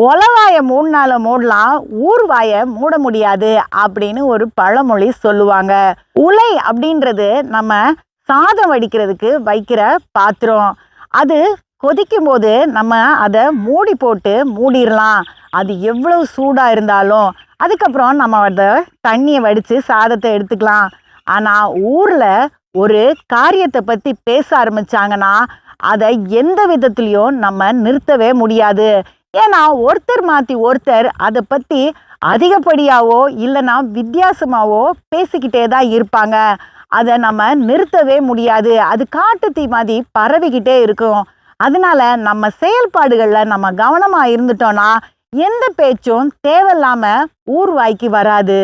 ஒலவாயை மூடினால மூடலாம் ஊர்வாயை மூட முடியாது அப்படின்னு ஒரு பழமொழி சொல்லுவாங்க. உலை அப்படின்றது நம்ம சாதம் வடிக்கிறதுக்கு வைக்கிற பாத்திரம். அது கொதிக்கும் போது நம்ம அதை மூடி போட்டு மூடிடலாம். அது எவ்வளவு சூடாக இருந்தாலும். அதுக்கப்புறம் நம்ம அதை தண்ணியை வடித்து சாதத்தை எடுத்துக்கலாம். ஆனால் ஊரில் ஒரு காரியத்தை பற்றி பேச ஆரம்பிச்சாங்கன்னா அதை எந்த விதத்துலேயும் நம்ம நிறுத்தவே முடியாது. ஏன்னா ஒருத்தர் மாற்றி ஒருத்தர் அதை பற்றி அதிகப்படியாவோ இல்லைன்னா வித்தியாசமாகவோ பேசிக்கிட்டே தான் இருப்பாங்க. அதை நம்ம நிறுத்தவே முடியாது. அது காட்டு தீ மாதிரி பரவிக்கிட்டே இருக்கும். அதனால நம்ம செயல்பாடுகளில் நம்ம கவனமாக இருந்துட்டோம்னா எந்த பேச்சும் தேவையில்லாமல் ஊர்வாய்க்கு வராது.